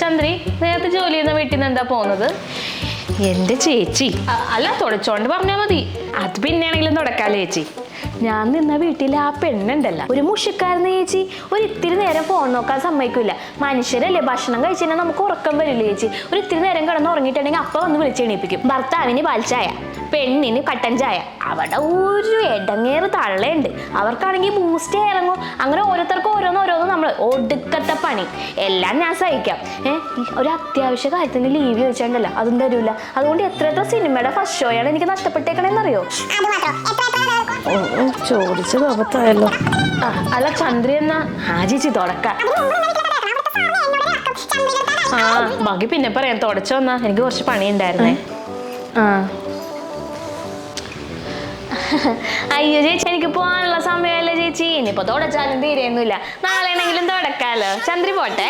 ചന്ദ്രി നേരത്തെ ജോലി ചെയ്യുന്ന വീട്ടിൽ നിന്ന് എന്താ പോകുന്നത്? എന്റെ ചേച്ചി. അല്ല തുടച്ചോണ്ട് പറഞ്ഞാൽ മതി. അത് പിന്നെയാണെങ്കിലും തുടക്കാലേ ചേച്ചി. ഞാൻ നിന്ന വീട്ടിലെ ആ പെണ്ണുണ്ടല്ലോ. ഒരു മുഷിക്കാരുന്ന ചേച്ചി. ഒരു ഇത്തിരി നേരം ഫോൺ നോക്കാൻ സമ്മതിക്കില്ല മനുഷ്യരല്ലേ ഭക്ഷണം കഴിച്ചാൽ നമുക്ക് ഉറക്കം വരില്ല ചേച്ചി? ഒരു ഇത്തിരി നേരം കിടന്ന് ഉറങ്ങിയിട്ടുണ്ടെങ്കിൽ അപ്പൊ വന്ന് വിളിച്ചെണീപ്പിക്കും ഭർത്താവിന് പാൽച്ചായ പെണ്ണിന് കട്ടൻ ചായ. അവിടെ ഒരു ഇടങ്ങേറ് തള്ളയുണ്ട്. അവർക്കാണെങ്കിൽ ബൂസ്റ്റ് ഇറങ്ങും. അങ്ങനെ ഓരോരുത്തർക്കും ഓരോന്ന് ഓരോന്ന് നമ്മൾ ഒടുക്കത്തെ പണി. എല്ലാം ഞാൻ സഹിക്കാം. ഏഹ് ഒരു അത്യാവശ്യ കാര്യത്തിന് ലീവ് ചോദിച്ചാണ്ടല്ലോ. അതും തരൂല. അതുകൊണ്ട് എത്ര എത്ര സിനിമയുടെ ഫസ്റ്റ് ഷോയാണ് എനിക്ക് നഷ്ടപ്പെട്ടേക്കണെന്നറിയോ? ചോദിച്ചത് അബദ്ധമായല്ലോ ആ, അല്ല ചന്ദ്രി എന്നാ? ആ ചേച്ചി തുടക്കം. ആ ബാക്കി പിന്നെ പറയാം. തുടച്ചു വന്നാ എനിക്ക് കുറച്ച് പണിയുണ്ടായിരുന്നേ. ആ. അയ്യോ ചേച്ചി എനിക്ക് പോകാനുള്ള സമയമല്ല ചേച്ചി. ഇനിയിപ്പോ തുടച്ചാലും തീരെയൊന്നുമില്ല. നാളെ ആണെങ്കിലും തുടക്കാലോ. ചന്ദ്രി പോട്ടെ?